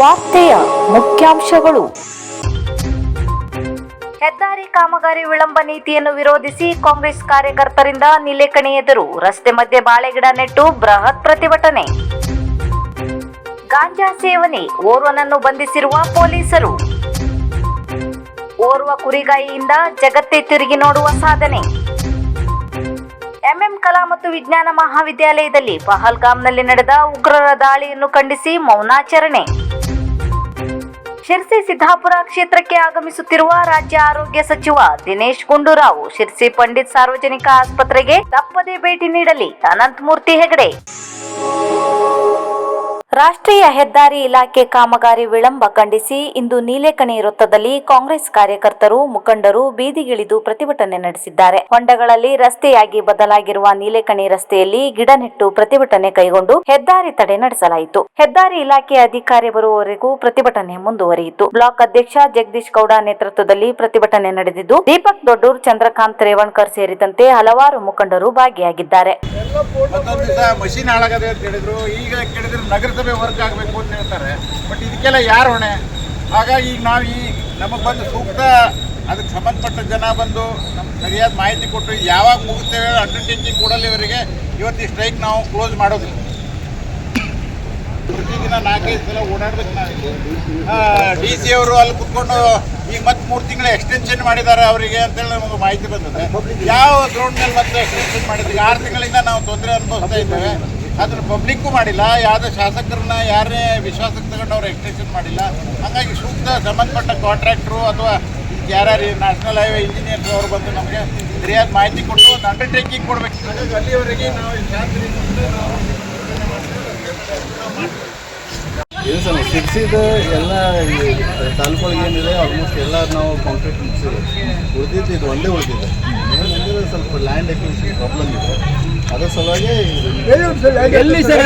ವಾರ್ತೆಯ ಮುಖ್ಯಾಂಶಗಳು. ಹೆದ್ದಾರಿ ಕಾಮಗಾರಿ ವಿಳಂಬ ನೀತಿಯನ್ನು ವಿರೋಧಿಸಿ ಕಾಂಗ್ರೆಸ್ ಕಾರ್ಯಕರ್ತರಿಂದ ನಿಲೇಕಣಿ ಎದುರು ರಸ್ತೆ ಮಧ್ಯೆ ಬಾಳೆಗಿಡ ನೆಟ್ಟು ಬೃಹತ್ ಪ್ರತಿಭಟನೆ. ಗಾಂಜಾ ಸೇವನೆ, ಓರ್ವನನ್ನು ಬಂಧಿಸಿರುವ ಪೊಲೀಸರು. ಓರ್ವ ಕುರಿಗಾಯಿಯಿಂದ ಜಗತ್ತೇ ತಿರುಗಿ ನೋಡುವ ಸಾಧನೆ. ಎಂಎಂ ಕಲಾ ಮತ್ತು ವಿಜ್ಞಾನ ಮಹಾವಿದ್ಯಾಲಯದಲ್ಲಿ ಪಹಲ್ಗಾಮ್ನಲ್ಲಿ ನಡೆದ ಉಗ್ರರ ದಾಳಿಯನ್ನು ಖಂಡಿಸಿ ಮೌನಾಚರಣೆ. ಶಿರ್ಸಿ ಸಿದ್ದಾಪುರ ಕ್ಷೇತ್ರಕ್ಕೆ ಆಗಮಿಸುತ್ತಿರುವ ರಾಜ್ಯ ಆರೋಗ್ಯ ಸಚಿವ ದಿನೇಶ್ ಗುಂಡೂರಾವ್ ಶಿರ್ಸಿ ಪಂಡಿತ್ ಸಾರ್ವಜನಿಕ ಆಸ್ಪತ್ರೆಗೆ ತಪ್ಪದೇ ಭೇಟಿ ನೀಡಲಿ ಅನಂತಮೂರ್ತಿ ಹೆಗಡೆ ರಾಷ್ಟ್ರೀಯ ಹೆದ್ದಾರಿ ಇಲಾಖೆ ಕಾಮಗಾರಿ ವಿಳಂಬ ಖಂಡಿಸಿ ಇಂದು ನೀಲೇಕಣಿ ವೃತ್ತದಲ್ಲಿ ಕಾಂಗ್ರೆಸ್ ಕಾರ್ಯಕರ್ತರು, ಮುಖಂಡರು ಬೀದಿಗಿಳಿದು ಪ್ರತಿಭಟನೆ ನಡೆಸಿದ್ದಾರೆ. ಹೊಂಡಗಳಲ್ಲಿ ರಸ್ತೆಯಾಗಿ ಬದಲಾಗಿರುವ ನೀಲೇಕಣಿ ರಸ್ತೆಯಲ್ಲಿ ಗಿಡ ನೆಟ್ಟು ಪ್ರತಿಭಟನೆ ಕೈಗೊಂಡು ಹೆದ್ದಾರಿ ತಡೆ ನಡೆಸಲಾಯಿತು. ಹೆದ್ದಾರಿ ಇಲಾಖೆ ಅಧಿಕಾರಿ ಬರುವವರೆಗೂ ಪ್ರತಿಭಟನೆ ಮುಂದುವರಿಯಿತು. ಬ್ಲಾಕ್ ಅಧ್ಯಕ್ಷ ಜಗದೀಶ್ ಗೌಡ ನೇತೃತ್ವದಲ್ಲಿ ಪ್ರತಿಭಟನೆ ನಡೆದಿದ್ದು, ದೀಪಕ್ ದೊಡ್ಡೂರ್, ಚಂದ್ರಕಾಂತ್ ರೇವಣ್ಕರ್ ಸೇರಿದಂತೆ ಹಲವಾರು ಮುಖಂಡರು ಭಾಗಿಯಾಗಿದ್ದಾರೆ. ನಗರಸಭೆ ವರ್ಕ್ ಆಗಬೇಕು ಅಂತ ಹೇಳ್ತಾರೆ. ಬಟ್ ಇದಕ್ಕೆಲ್ಲ ಯಾರು ಹೊಣೆ? ಹಾಗಾಗಿ ಈಗ ನಾವು ಈ ನಮಗೆ ಬಂದು ಸೂಕ್ತ ಅದಕ್ಕೆ ಸಂಬಂಧಪಟ್ಟ ಜನ ಬಂದು ನಮ್ಗೆ ಸರಿಯಾದ ಮಾಹಿತಿ ಕೊಟ್ಟು ಯಾವಾಗ ಮುಗಿಸ್ತೇವೆ ಅಂಡರ್ಟೇಕಿಂಗ್ ಕೊಡಲಿವರೆಗೆ ಇವತ್ತು ಈ ಸ್ಟ್ರೈಕ್ ನಾವು ಕ್ಲೋಸ್ ಮಾಡೋದಿಲ್ಲ. ಪ್ರತಿದಿನ ನಾಲ್ಕೈದು ಸಲ ಓಡಾಡ್ಬೇಕು ನಾವಿಲ್ಲಿ ಡಿ ಸಿ ಅವರು ಅಲ್ಲಿ ಕುತ್ಕೊಂಡು ಈಗ ಮತ್ತೆ ಮೂರು ತಿಂಗಳು ಎಕ್ಸ್ಟೆನ್ಷನ್ ಮಾಡಿದ್ದಾರೆ ಅವರಿಗೆ ಅಂತೇಳಿ ನಮಗೆ ಮಾಹಿತಿ ಬಂದಿದೆ. ಯಾವ ಗ್ರೌಂಡ್ ಮೇಲೆ ಮತ್ತೆ ಎಕ್ಸ್ಟೆನ್ಷನ್ ಮಾಡಿದ್ವಿ ಆರು ತಿಂಗಳಿಂದ ನಾವು ತೊಂದರೆ ಅನುಭವಿಸ್ತಾ ಇದ್ದೇವೆ. ಅದನ್ನು ಪಬ್ಲಿಕ್ಕೂ ಮಾಡಿಲ್ಲ ಯಾವುದೇ ಶಾಸಕರನ್ನ ಯಾರನ್ನೇ ವಿಶ್ವಾಸಕ್ಕೆ ತಗೊಂಡು ಅವ್ರು ಎಕ್ಸ್ಟೆನ್ಷನ್ ಮಾಡಿಲ್ಲ. ಹಾಗಾಗಿ ಸೂಕ್ತ ಸಂಬಂಧಪಟ್ಟ ಕಾಂಟ್ರಾಕ್ಟ್ರು ಅಥವಾ ಯಾರ್ಯಾರು ನ್ಯಾಷನಲ್ ಹೈವೇ ಇಂಜಿನಿಯರ್ಸ್ ಅವರು ಬಂದು ನಮಗೆ ಸರಿಯಾದ ಮಾಹಿತಿ ಕೊಟ್ಟು ಒಂದು ಅಂಡರ್ಟೇಕಿಂಗ್ ಕೊಡಬೇಕು. ಅಲ್ಲಿವರೆಗೆ ನಾವು ಏನು ಸರ್ ಸಿಕ್ಸಿದ ಎಲ್ಲ ಈ ತಾಲೂಕೊಳಗೆ ಏನಿದೆ ಆಲ್ಮೋಸ್ಟ್ ಎಲ್ಲ ನಾವು ಕಾಂಕ್ರೀಟ್ ಮುಗಿಸಿದೆ ಉಳಿದಿದ್ದು ಇದು ಒಂದೇ ಉಳಿದಿದೆ ಏನಂದರೆ ಸ್ವಲ್ಪ ಲ್ಯಾಂಡ್ ಎಕ್ವಿಷನ್ ಪ್ರಾಬ್ಲಮ್ ಇದೆ ಅದರ ಸಲುವಾಗಿ ಎಲ್ಲಿ ಸರ್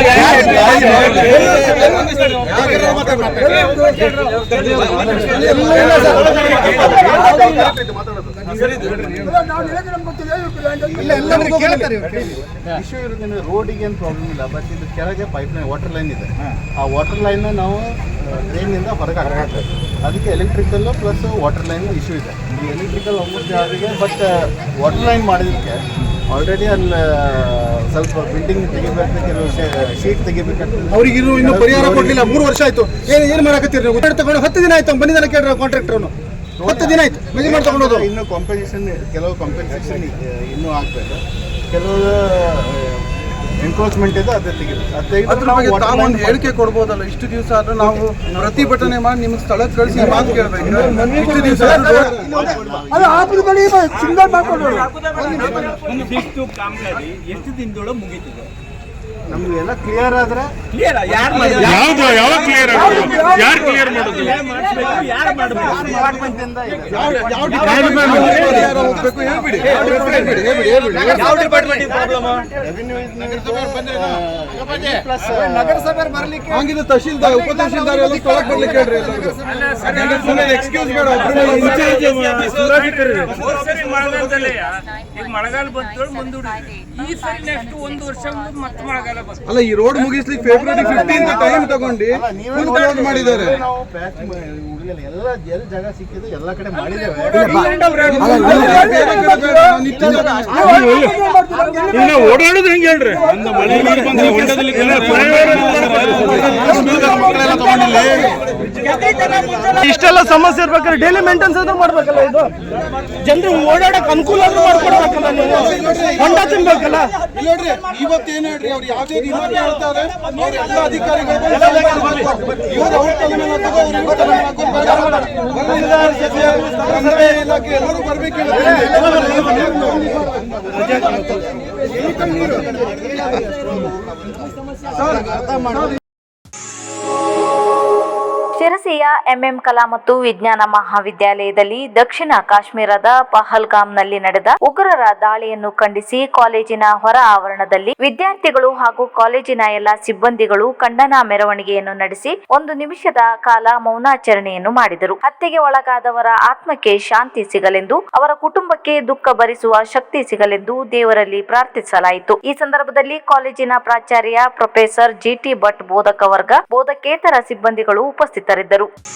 ಇಶ್ಯೂ ಇರೋದ್ರಿಂದ ರೋಡಿಗೆ ಏನು ಪ್ರಾಬ್ಲಮ್ ಇಲ್ಲ ಬಟ್ ಇದು ಕೆಳಗೆ ಪೈಪ್ ಲೈನ್ ವಾಟರ್ ಲೈನ್ ಇದೆ ಆ ವಾಟರ್ ಲೈನ್ ನಾವು ಟ್ರೈನಿಂದ ಹೊರಗೆ ಹಾಕ್ತಾರೆ ಅದಕ್ಕೆ electrical plus water line issue ಇದೆ. ಈ ಎಲೆಕ್ಟ್ರಿಕಲ್ ಆಲ್ಮೋಸ್ಟ್ ಯಾರಿಗೆ ಬಟ್ ವಾಟರ್ ಲೈನ್ ಮಾಡಿದ್ದಕ್ಕೆ ಆಲ್ರೆಡಿ ಅಲ್ಲಿ ಸ್ವಲ್ಪ ಬಿಲ್ಡಿಂಗ್ ತೆಗಿಬೇಕು ಕೆಲವು ಶೀಟ್ ತೆಗಿಬೇಕಾಗ್ತದೆ ಅವ್ರಿಗೆ ಇನ್ನು ಇನ್ನೂ ಪರಿಹಾರ ಕೊಡಲಿಲ್ಲ. ಮೂರು ವರ್ಷ ಆಯಿತು. ಏನು ಏನು ಮಾಡಕತ್ತೀರಿ ನೀವು? ಊಟ ತಗೊಂಡು ಹತ್ತು ದಿನ ಆಯ್ತು. ಬಂದಿದ್ದಾನೆ ಕೇಳ್ರಿ ಕಾಂಟ್ರಾಕ್ಟರ್ ಹತ್ತು ದಿನ ಆಯ್ತು. ಮೆಜರ್ಮೆಂಟ್ ತಗೊಂಡೋದು ಇನ್ನು ಕಾಂಪನ್ಸೇಷನ್ ಕೆಲವು ಕಾಂಪನ್ಸೇಷನ್ ಇನ್ನೂ ಆಗಬೇಕು. ಕೆಲವು ಎನ್ಕ್ರೋಚ್ಮೆಂಟ್ ಇದೆ ಅದೇ ತೆಗಿಬೇಕು ಅದು ತೆಗೆದು ಅದ್ರ ಬಗ್ಗೆ ತಾವು ಒಂದು ಹೇಳಿಕೆ ಕೊಡ್ಬೋದಲ್ಲ ಇಷ್ಟು ದಿವಸ ಆದ್ರೆ ನಾವು ಪ್ರತಿಭಟನೆ ಮಾಡಿ ನಿಮ್ಗೆ ಸ್ಥಳಕ್ಕೆ ಕಳಿಸಿ ಮಾತು ಕೇಳ್ಬೇಕು ಇಷ್ಟು ದಿವಸ ಎಷ್ಟು ದಿನದೊಳಗೆ ಮುಗೀತದೆ ನಮ್ಗೆ ಎಲ್ಲ ಕ್ಲಿಯರ್ ಆದ್ರೆ ಕ್ಲಿಯರ್ ಯಾರು ಯಾವ್ದು ಯಾವಾಗ ಕ್ಲಿಯರ್ ಆಗೋದು ಯಾರು ಕ್ಲಿಯರ್ ಮಾಡೋದು ಯಾರು ನಗರಸಭೆ ಬರ್ಲಿಕ್ಕೆ ಹಂಗಿದ್ರೆ ತಹಶೀಲ್ದಾರ್ ಉಪ ತಹಶೀಲ್ದಾರ್ ಎಲ್ಲ ಬರ್ಲಿಕ್ಕೆ ಹೇಳ್ರಿ ಎಕ್ಸ್ಕ್ಯೂಸ್ ಬೇಡ ಮಳೆಗಾಲ ಬಂತು ಮುಂದೂಡಿ ಈ ಸರಿ ನೆಕ್ಸ್ಟ್ ಒಂದು ವರ್ಷ ಮತ್ತೆ ಮಳೆಗಾಲ ಅಲ್ಲ ಈ ರೋಡ್ ಮುಗಿಸ್ಲಿಕ್ಕೆ ಫೆಬ್ರವರಿ ಫಿಫ್ಟೀನ್ ಟೈಮ್ ತಗೊಂಡು ಮಾಡಿದ್ದಾರೆ. ಎಲ್ಲ ಎಲ್ಲಿ ಜಾಗ ಸಿಕ್ಕಿದೆ ಎಲ್ಲ ಕಡೆ ಮಾಡಿದ್ದೇವೆ. ಇನ್ನ ಓಡಾಡೋದು ಹೆಂಗೆ ಹೇಳ್ರಿ? ಅಂದ ಮಳೆ ನೀರು ಬಂದ್ರೆ ಹೊಂಡದಲ್ಲಿ ಇಷ್ಟೆಲ್ಲ ಸಮಸ್ಯೆ ಇರ್ಬೇಕಾದ್ರೆ ಡೈಲಿ ಮೇಂಟೆನ್ಸ್ ಅದು ಮಾಡ್ಬೇಕಲ್ಲ ಇದು? ಜನರು ಓಡಾಡಕ್ ಅನುಕೂಲ ಆದ್ರೂ ಮಾಡ್ಕೊಡ್ಬೇಕಲ್ಲ ನೀವು? ಹೊಂಡ ತಿನ್ಬೇಕಲ್ಲ? ನೋಡ್ರಿ ಇವತ್ತು ಏನ್ ಹೇಳ್ರಿ ಅವ್ರು ಯಾವ್ದೇ ಇಲಾಖೆ ಹೇಳ್ತಾರೆ. ಅವ್ರ ಎಲ್ಲ ಅಧಿಕಾರಿಗಳು ಇವ್ರು ಅವ್ರ ಅವ್ರು ಇಲಾಖೆ ಎಲ್ಲರೂ ಬರ್ಬೇಕಿಲ್ಲ. ಶಿರಸಿಯ ಎಂಎಂ ಕಲಾ ಮತ್ತು ವಿಜ್ಞಾನ ಮಹಾವಿದ್ಯಾಲಯದಲ್ಲಿ ದಕ್ಷಿಣ ಕಾಶ್ಮೀರದ ಪಹಲ್ಗಾಮ್ನಲ್ಲಿ ನಡೆದ ಉಗ್ರರ ದಾಳಿಯನ್ನು ಖಂಡಿಸಿ ಕಾಲೇಜಿನ ಹೊರ ಆವರಣದಲ್ಲಿ ವಿದ್ಯಾರ್ಥಿಗಳು ಹಾಗೂ ಕಾಲೇಜಿನ ಎಲ್ಲ ಸಿಬ್ಬಂದಿಗಳು ಖಂಡನಾ ಮೆರವಣಿಗೆಯನ್ನು ನಡೆಸಿ ಒಂದು ನಿಮಿಷದ ಕಾಲ ಮೌನಾಚರಣೆಯನ್ನು ಮಾಡಿದರು. ಹತ್ಯೆಗೆ ಒಳಗಾದವರ ಆತ್ಮಕ್ಕೆ ಶಾಂತಿ ಸಿಗಲೆಂದು, ಅವರ ಕುಟುಂಬಕ್ಕೆ ದುಃಖ ಭರಿಸುವ ಶಕ್ತಿ ಸಿಗಲೆಂದು ದೇವರಲ್ಲಿ ಪ್ರಾರ್ಥಿಸಲಾಯಿತು. ಈ ಸಂದರ್ಭದಲ್ಲಿ ಕಾಲೇಜಿನ ಪ್ರಾಚಾರ್ಯ ಪ್ರೊಫೆಸರ್ ಜಿಟಿ ಭಟ್ ಬೋಧಕ ವರ್ಗ ಬೋಧಕೇತರ ಸಿಬ್ಬಂದಿಗಳು ಉಪಸ್ಥಿತರಿದ್ದರು.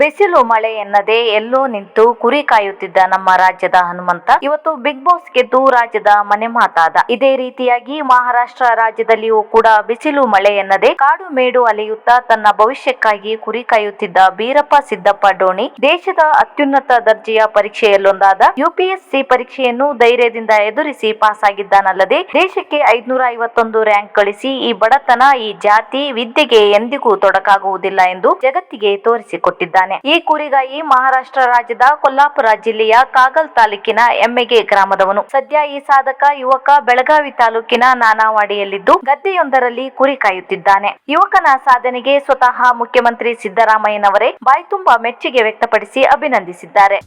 ಬಿಸಿಲು ಮಳೆ ಎನ್ನದೆ ಎಲ್ಲೋ ನಿಂತು ಕುರಿ ಕಾಯುತ್ತಿದ್ದ ನಮ್ಮ ರಾಜ್ಯದ ಹನುಮಂತ. ಇವತ್ತು ಬಿಗ್ ಬಾಸ್ ಗೆದ್ದು ರಾಜ್ಯದ ಮನೆ ಮಾತಾದ. ಇದೇ ರೀತಿಯಾಗಿ ಮಹಾರಾಷ್ಟ್ರ ರಾಜ್ಯದಲ್ಲಿಯೂ ಕೂಡ ಬಿಸಿಲು ಮಳೆ ಎನ್ನದೆ ಕಾಡು ಮೇಡು ಅಲೆಯುತ್ತಾ ತನ್ನ ಭವಿಷ್ಯಕ್ಕಾಗಿ ಕುರಿ ಕಾಯುತ್ತಿದ್ದ ಬೀರಪ್ಪ ಸಿದ್ದಪ್ಪ ಡೋಣಿ ದೇಶದ ಅತ್ಯುನ್ನತ ದರ್ಜೆಯ ಪರೀಕ್ಷೆಯಲ್ಲೊಂದಾದ ಯುಪಿಎಸ್ಸಿ ಪರೀಕ್ಷೆಯನ್ನು ಧೈರ್ಯದಿಂದ ಎದುರಿಸಿ ಪಾಸ್ ಆಗಿದ್ದಾನಲ್ಲದೆ ದೇಶಕ್ಕೆ ಐದ್ನೂರ ಐವತ್ತೊಂದು ರ್ಯಾಂಕ್ ಗಳಿಸಿ ಈ ಬಡತನ, ಈ ಜಾತಿ, ವಿದ್ಯೆಗೆ ಎಂದಿಗೂ ತೊಡಕಾಗುವುದಿಲ್ಲ ಎಂದು ಜಗತ್ತಿಗೆ ಈ ಕುರಿಗಾಯಿ ಮಹಾರಾಷ್ಟ್ರ ರಾಜ್ಯದ ಕೊಲ್ಲಾಪುರ ಜಿಲ್ಲೆಯ ಕಾಗಲ್ ತಾಲೂಕಿನ ಎಮ್ಮೆಗೆ ಗ್ರಾಮದವನು. ಸದ್ಯ ಈ ಸಾಧಕ ಯುವಕ ಬೆಳಗಾವಿ ತಾಲೂಕಿನ ನಾನಾವಾಡಿಯಲ್ಲಿದ್ದು ಗದ್ದೆಯೊಂದರಲ್ಲಿ ಕುರಿ ಕಾಯುತ್ತಿದ್ದಾನೆ. ಯುವಕನ ಸಾಧನೆಗೆ ಸ್ವತಃ ಮುಖ್ಯಮಂತ್ರಿ ಸಿದ್ದರಾಮಯ್ಯನವರೇ ಬಾಯ್ತುಂಬ ಮೆಚ್ಚುಗೆ ವ್ಯಕ್ತಪಡಿಸಿ ಅಭಿನಂದಿಸಿದ್ದಾರೆ.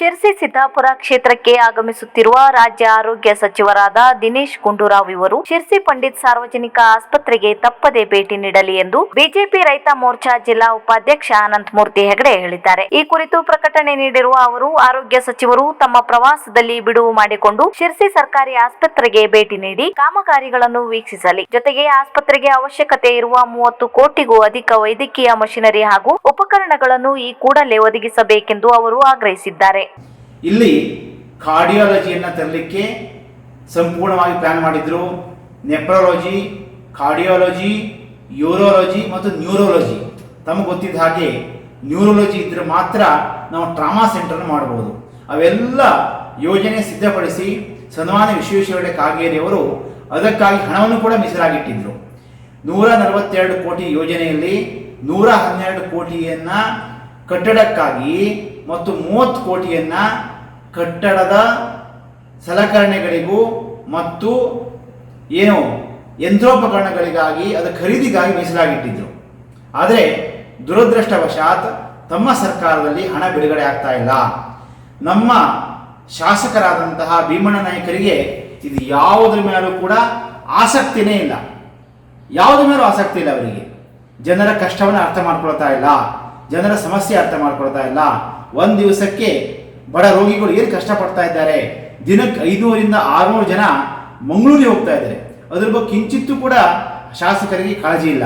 ಶಿರ್ಸಿ ಸಿದ್ದಾಪುರ ಕ್ಷೇತ್ರಕ್ಕೆ ಆಗಮಿಸುತ್ತಿರುವ ರಾಜ್ಯ ಆರೋಗ್ಯ ಸಚಿವರಾದ ದಿನೇಶ್ ಗುಂಡೂರಾವ್ ಇವರು ಶಿರ್ಸಿ ಪಂಡಿತ್ ಸಾರ್ವಜನಿಕ ಆಸ್ಪತ್ರೆಗೆ ತಪ್ಪದೇ ಭೇಟಿ ನೀಡಲಿ ಎಂದು ಬಿಜೆಪಿ ರೈತ ಮೋರ್ಚಾ ಜಿಲ್ಲಾ ಉಪಾಧ್ಯಕ್ಷ ಅನಂತಮೂರ್ತಿ ಹೆಗಡೆ ಹೇಳಿದ್ದಾರೆ. ಈ ಕುರಿತು ಪ್ರಕಟಣೆ ನೀಡಿರುವ ಅವರು, ಆರೋಗ್ಯ ಸಚಿವರು ತಮ್ಮ ಪ್ರವಾಸದಲ್ಲಿ ಬಿಡುವು ಮಾಡಿಕೊಂಡು ಶಿರ್ಸಿ ಸರ್ಕಾರಿ ಆಸ್ಪತ್ರೆಗೆ ಭೇಟಿ ನೀಡಿ ಕಾಮಗಾರಿಗಳನ್ನು ವೀಕ್ಷಿಸಲಿ. ಜೊತೆಗೆ ಆಸ್ಪತ್ರೆಗೆ ಅವಶ್ಯಕತೆ ಇರುವ ಮೂವತ್ತು ಕೋಟಿಗೂ ಅಧಿಕ ವೈದ್ಯಕೀಯ ಮಷಿನರಿ ಹಾಗೂ ಉಪಕರಣಗಳನ್ನು ಈ ಕೂಡಲೇ ಒದಗಿಸಬೇಕೆಂದು ಅವರು ಆಗ್ರಹಿಸಿದ್ದಾರೆ. ಇಲ್ಲಿ ಕಾರ್ಡಿಯಾಲಜಿಯನ್ನು ತರಲಿಕ್ಕೆ ಸಂಪೂರ್ಣವಾಗಿ ಪ್ಲಾನ್ ಮಾಡಿದ್ರು ನೆಪ್ರಾಲಜಿ ಕಾರ್ಡಿಯಾಲಜಿ ಯೂರೋಲಜಿ ಮತ್ತು ನ್ಯೂರೋಲಜಿ ತಮಗೆ ಗೊತ್ತಿದ್ದ ಹಾಗೆ ನ್ಯೂರೋಲಜಿ ಇದ್ದರೆ ಮಾತ್ರ ನಾವು ಟ್ರಾಮಾ ಸೆಂಟರ್ನ ಮಾಡಬಹುದು ಅವೆಲ್ಲ ಯೋಜನೆ ಸಿದ್ಧಪಡಿಸಿ ಸನ್ಮಾನ ವಿಶ್ವೇಶ್ವರಯ್ಯ ಕಾಗೇರಿಯವರು ಅದಕ್ಕಾಗಿ ಹಣವನ್ನು ಕೂಡ ಮೀಸಲಾಗಿಟ್ಟಿದ್ರು. ನೂರ ನಲವತ್ತೆರಡು ಕೋಟಿ ಯೋಜನೆಯಲ್ಲಿ ನೂರ ಹನ್ನೆರಡು ಕೋಟಿಯನ್ನ ಕಟ್ಟಡಕ್ಕಾಗಿ ಮತ್ತು ಮೂವತ್ತು ಕೋಟಿಯನ್ನ ಕಟ್ಟಡದ ಸಲಕರಣೆಗಳಿಗೂ ಮತ್ತು ಏನು ಯಂತ್ರೋಪಕರಣಗಳಿಗಾಗಿ, ಅದು ಖರೀದಿಗಾಗಿ ಮೀಸಲಾಗಿಟ್ಟಿದ್ರು. ಆದರೆ ದುರದೃಷ್ಟವಶಾತ್ ತಮ್ಮ ಸರ್ಕಾರದಲ್ಲಿ ಹಣ ಬಿಡುಗಡೆ ಆಗ್ತಾ ಇಲ್ಲ. ನಮ್ಮ ಶಾಸಕರಾದಂತಹ ಭೀಮಣ್ಣ ನಾಯಕರಿಗೆ ಇದು ಯಾವುದ್ರ ಮೇಲೂ ಕೂಡ ಆಸಕ್ತಿನೇ ಇಲ್ಲ. ಯಾವುದ್ರ ಮೇಲೂ ಆಸಕ್ತಿ ಇಲ್ಲ ಅವರಿಗೆ. ಜನರ ಕಷ್ಟವನ್ನು ಅರ್ಥ ಮಾಡ್ಕೊಳ್ತಾ ಇಲ್ಲ. ಜನರ ಸಮಸ್ಯೆ ಅರ್ಥ ಮಾಡ್ಕೊಳ್ತಾ ಇಲ್ಲ. ಒಂದು ದಿವಸಕ್ಕೆ ಬಡ ರೋಗಿಗಳು ಏನು ಕಷ್ಟಪಡ್ತಾ ಇದ್ದಾರೆ? ದಿನಕ್ಕೆ ಐನೂರಿಂದ ಆರುನೂರು ಜನ ಮಂಗಳೂರಿಗೆ ಹೋಗ್ತಾ ಇದ್ದಾರೆ. ಅದ್ರ ಬಗ್ಗೆ ಕಿಂಚಿತ್ತೂ ಕೂಡ ಶಾಸಕರಿಗೆ ಕಾಳಜಿ ಇಲ್ಲ.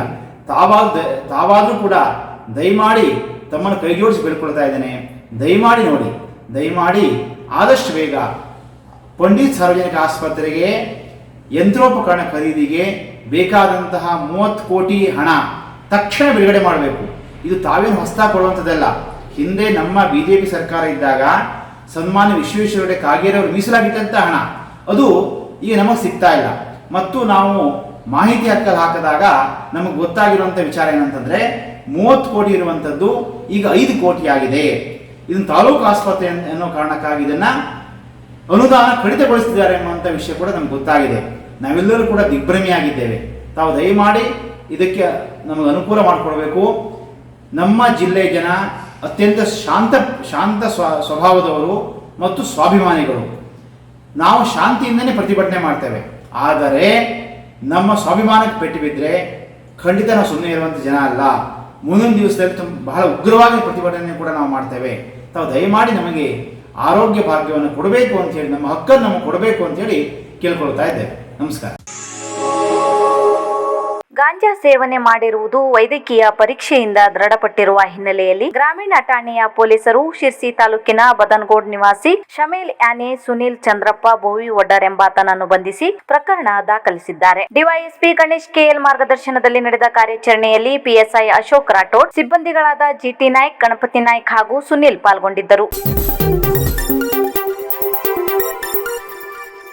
ತಾವಾದ ತಾವಾದರೂ ಕೂಡ ದಯಮಾಡಿ ತಮ್ಮನ್ನು ಕೈಜೋಡಿಸಿ ಬೇಡ್ಕೊಳ್ತಾ ಇದ್ದೇನೆ. ದಯಮಾಡಿ ನೋಡಿ, ದಯಮಾಡಿ ಆದಷ್ಟು ಬೇಗ ಪಂಡಿತ್ ಸಾರ್ವಜನಿಕ ಆಸ್ಪತ್ರೆಗೆ, ಯಂತ್ರೋಪಕರಣ ಖರೀದಿಗೆ ಬೇಕಾದಂತಹ ಮೂವತ್ತು ಕೋಟಿ ಹಣ ತಕ್ಷಣ ಬಿಡುಗಡೆ ಮಾಡಬೇಕು. ಇದು ತಾವೇನು ಹೊಸ್ತಾ ಕೊಡುವಂಥದ್ದಲ್ಲ. ಹಿಂದೆ ನಮ್ಮ ಬಿ ಜೆ ಪಿ ಸರ್ಕಾರ ಇದ್ದಾಗ ಸನ್ಮಾನ್ಯ ವಿಶ್ವೇಶ್ವರಯ್ಯ ಕಾಗೇರಿ ಅವರು ಮೀಸಲಾಗಿಟ್ಟಂಥ ಹಣ. ಅದು ಈಗ ನಮಗೆ ಸಿಗ್ತಾ ಇಲ್ಲ. ಮತ್ತು ನಾವು ಮಾಹಿತಿ ಹಕ್ಕಲ್ಲಿ ಹಾಕಿದಾಗ ನಮಗೆ ಗೊತ್ತಾಗಿರುವಂಥ ವಿಚಾರ ಏನಂತಂದ್ರೆ ಮೂವತ್ತು ಕೋಟಿ ಇರುವಂಥದ್ದು ಈಗ ಐದು ಕೋಟಿ ಆಗಿದೆ. ಇದನ್ನು ತಾಲೂಕು ಆಸ್ಪತ್ರೆ ಅನ್- ಅನ್ನೋ ಕಾರಣಕ್ಕಾಗಿ ಇದನ್ನ ಅನುದಾನ ಕಡಿತಗೊಳಿಸಿದ್ದಾರೆ ಅನ್ನುವಂಥ ವಿಷಯ ಕೂಡ ನಮ್ಗೆ ಗೊತ್ತಾಗಿದೆ. ನಾವೆಲ್ಲರೂ ಕೂಡ ದಿಗ್ಭ್ರಮೆಯಾಗಿದ್ದೇವೆ. ತಾವು ದಯಮಾಡಿ ಇದಕ್ಕೆ ನಮಗೆ ಅನುಕೂಲ ಮಾಡಿಕೊಡ್ಬೇಕು. ನಮ್ಮ ಜಿಲ್ಲೆ ಜನ ಅತ್ಯಂತ ಶಾಂತ ಶಾಂತ ಸ್ವ, ಸ್ವಭಾವದವರು ಮತ್ತು ಸ್ವಾಭಿಮಾನಿಗಳು. ನಾವು ಶಾಂತಿಯಿಂದನೇ ಪ್ರತಿಭಟನೆ ಮಾಡ್ತೇವೆ. ಆದರೆ ನಮ್ಮ ಸ್ವಾಭಿಮಾನಕ್ಕೆ ಪೆಟ್ಟು ಬಿದ್ದರೆ ಖಂಡಿತ ನಾವು ಸುಮ್ಮನೆ ಇರುವಂಥ ಜನ ಅಲ್ಲ. ಮುಂದಿನ ದಿವಸದಲ್ಲಿ ತುಂಬ, ಬಹಳ ಉಗ್ರವಾಗಿ ಪ್ರತಿಭಟನೆ ಕೂಡ ನಾವು ಮಾಡ್ತೇವೆ. ತಾವು ದಯಮಾಡಿ ನಮಗೆ ಆರೋಗ್ಯ ಭಾಗ್ಯವನ್ನು ಕೊಡಬೇಕು ಅಂತೇಳಿ ನಮ್ಮ ಹಕ್ಕನ್ನು ನಮಗೆ ಕೊಡಬೇಕು ಅಂತೇಳಿ ಕೇಳ್ಕೊಳ್ತಾ ಇದ್ದೇವೆ. ನಮಸ್ಕಾರ. ಗಾಂಜಾ ಸೇವನೆ ಮಾಡಿರುವುದು ವೈದ್ಯಕೀಯ ಪರೀಕ್ಷೆಯಿಂದ ದೃಢಪಟ್ಟಿರುವ ಹಿನ್ನೆಲೆಯಲ್ಲಿ ಗ್ರಾಮೀಣ ಠಾಣೆಯ ಪೊಲೀಸರು ಶಿರ್ಸಿ ತಾಲೂಕಿನ ಬದನ್ಗೋಡ್ ನಿವಾಸಿ ಶಮೇಲ್ ಯಾನೆ ಸುನಿಲ್ ಚಂದ್ರಪ್ಪ ಭೋವಿ ಒಡ್ಡರ್ ಎಂಬಾತನನ್ನು ಬಂಧಿಸಿ ಪ್ರಕರಣ ದಾಖಲಿಸಿದ್ದಾರೆ. ಡಿವೈಎಸ್ಪಿ ಗಣೇಶ್ ಕೆಎಲ್ ಮಾರ್ಗದರ್ಶನದಲ್ಲಿ ನಡೆದ ಕಾರ್ಯಾಚರಣೆಯಲ್ಲಿ ಪಿಎಸ್ಐ ಅಶೋಕ್ ರಾಠೋಡ್, ಸಿಬ್ಬಂದಿಗಳಾದ ಜಿಟಿ ನಾಯ್ಕ್, ಗಣಪತಿ ನಾಯ್ಕ್ ಹಾಗೂ ಸುನಿಲ್ ಪಾಲ್ಗೊಂಡಿದ್ದರು.